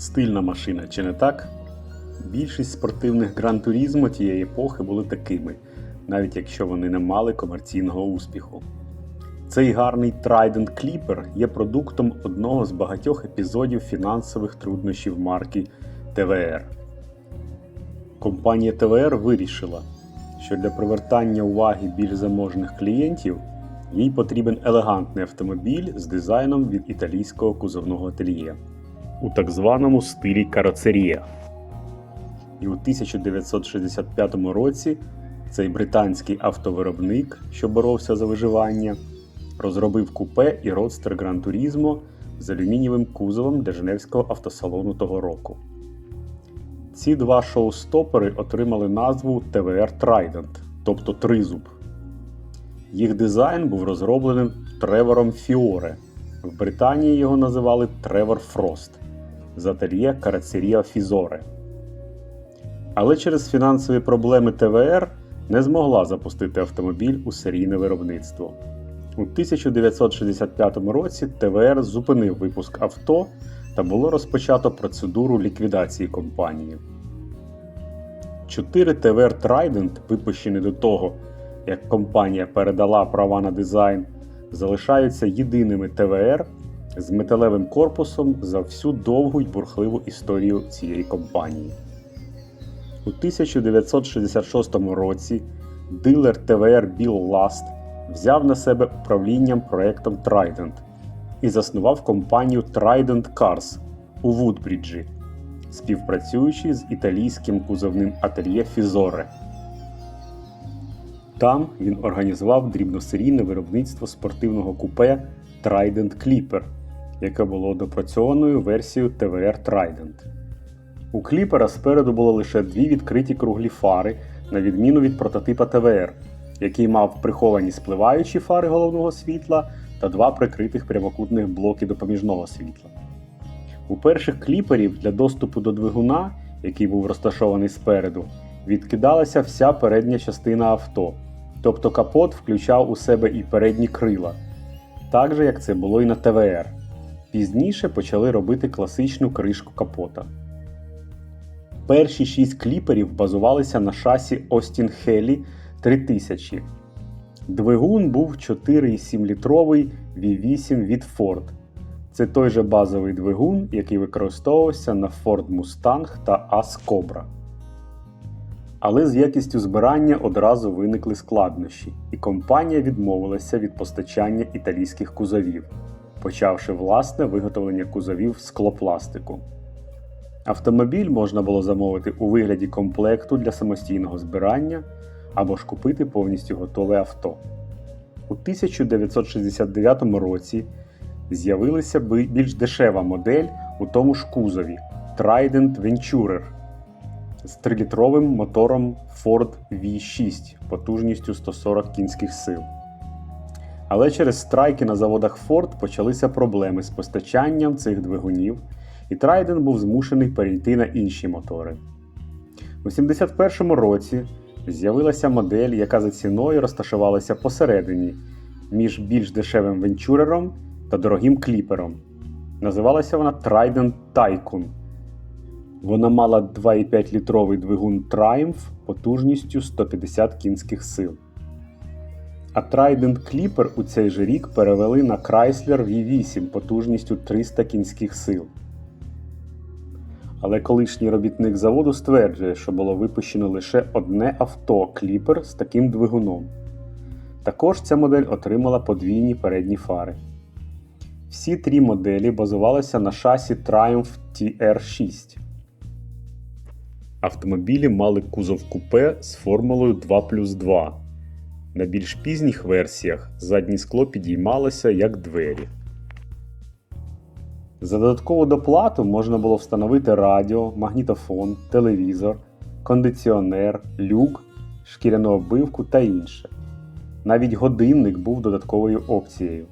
Стильна машина, чи не так? Більшість спортивних гран турізмо тієї епохи були такими, навіть якщо вони не мали комерційного успіху. Цей гарний Trident Clipper є продуктом одного з багатьох епізодів фінансових труднощів марки ТВР. Компанія ТВР вирішила, що для привертання уваги більш заможних клієнтів їй потрібен елегантний автомобіль з дизайном від італійського кузовного ательє у так званому стилі кароцерія. І у 1965 році цей британський автовиробник, що боровся за виживання, розробив купе і родстер Turismo з алюмінієвим кузовом для Женевського автосалону того року. Ці два шоустопери отримали назву TVR Trident, тобто тризуб. Їх дизайн був розроблений Тревором Фіоре. В Британії його називали Тревор Фрост з ательє Карацерія Фізоре. Але через фінансові проблеми ТВР не змогла запустити автомобіль у серійне виробництво. У 1965 році ТВР зупинив випуск авто та було розпочато процедуру ліквідації компанії. Чотири ТВР Trident, випущені до того, як компанія передала права на дизайн, залишаються єдиними ТВР з металевим корпусом за всю довгу й бурхливу історію цієї компанії. У 1966 році дилер ТВР Біл Ласт взяв на себе управлінням проектом Trident і заснував компанію Trident Cars у Вудбріджі, співпрацюючи з італійським кузовним ательє Фізоре. Там він організував дрібносерійне виробництво спортивного купе Trident Clipper, яке було допрацьованою версією TVR Trident. У кліпера спереду було лише дві відкриті круглі фари, на відміну від прототипа ТВР, який мав приховані спливаючі фари головного світла та два прикритих прямокутних блоки допоміжного світла. У перших кліперів для доступу до двигуна, який був розташований спереду, відкидалася вся передня частина авто, тобто капот включав у себе і передні крила, так же як це було і на ТВР. Пізніше почали робити класичну кришку капота. Перші шість кліперів базувалися на шасі Austin Heli 3000. Двигун був 4,7-літровий V8 від Ford. Це той же базовий двигун, який використовувався на Ford Mustang та AS Cobra. Але з якістю збирання одразу виникли складнощі, і компанія відмовилася від постачання італійських кузовів, почавши власне виготовлення кузовів з склопластику. Автомобіль можна було замовити у вигляді комплекту для самостійного збирання або ж купити повністю готове авто. У 1969 році з'явилася більш дешева модель у тому ж кузові Trident Venturer з 3-літровим мотором Ford V6 потужністю 140 кінських сил. Але через страйки на заводах Ford почалися проблеми з постачанням цих двигунів, і Trident був змушений перейти на інші мотори. У 71 році з'явилася модель, яка за ціною розташувалася посередині між більш дешевим венчурером та дорогим кліпером. Називалася вона Trident Tycoon. Вона мала 2,5-літровий двигун Triumph потужністю 150 кінських сил. А Trident Clipper у цей же рік перевели на Chrysler V8 потужністю 300 кінських сил. Але колишній робітник заводу стверджує, що було випущено лише одне авто Clipper з таким двигуном. Також ця модель отримала подвійні передні фари. Всі три моделі базувалися на шасі Triumph TR6. Автомобілі мали кузов купе з формулою 2 плюс 2. На більш пізніх версіях заднє скло підіймалося як двері. За додаткову доплату можна було встановити радіо, магнітофон, телевізор, кондиціонер, люк, шкіряну обивку та інше. Навіть годинник був додатковою опцією.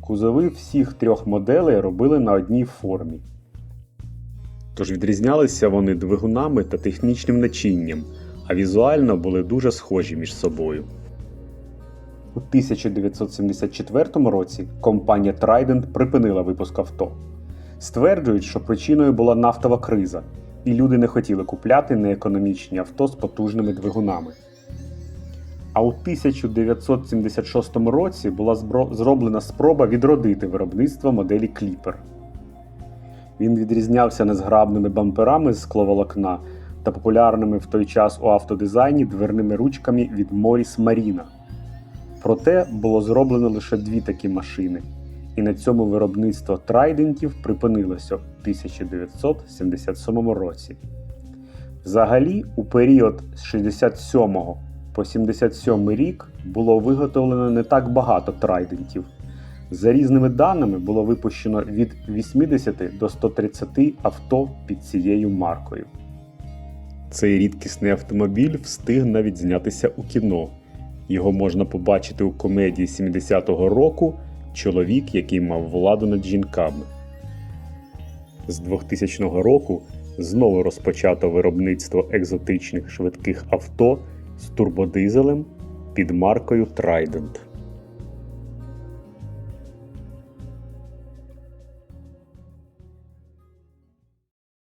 Кузови всіх трьох моделей робили на одній формі. Тож відрізнялися вони двигунами та технічним начинням, а візуально були дуже схожі між собою. У 1974 році компанія Trident припинила випуск авто. Стверджують, що причиною була нафтова криза, і люди не хотіли купляти неекономічні авто з потужними двигунами. А у 1976 році була зроблена спроба відродити виробництво моделі Clipper. Він відрізнявся незграбними бамперами з скловолокна та популярними в той час у автодизайні дверними ручками від Morris Marina. Проте було зроблено лише дві такі машини, і на цьому виробництво трайдентів припинилося в 1977 році. Взагалі, у період з 67 по 77 рік було виготовлено не так багато трайдентів. За різними даними було випущено від 80 до 130 авто під цією маркою. Цей рідкісний автомобіль встиг навіть знятися у кіно. Його можна побачити у комедії 70-го року Чоловік, який мав владу над жінками. З 2000 року знову розпочато виробництво екзотичних швидких авто з турбодизелем під маркою Trident.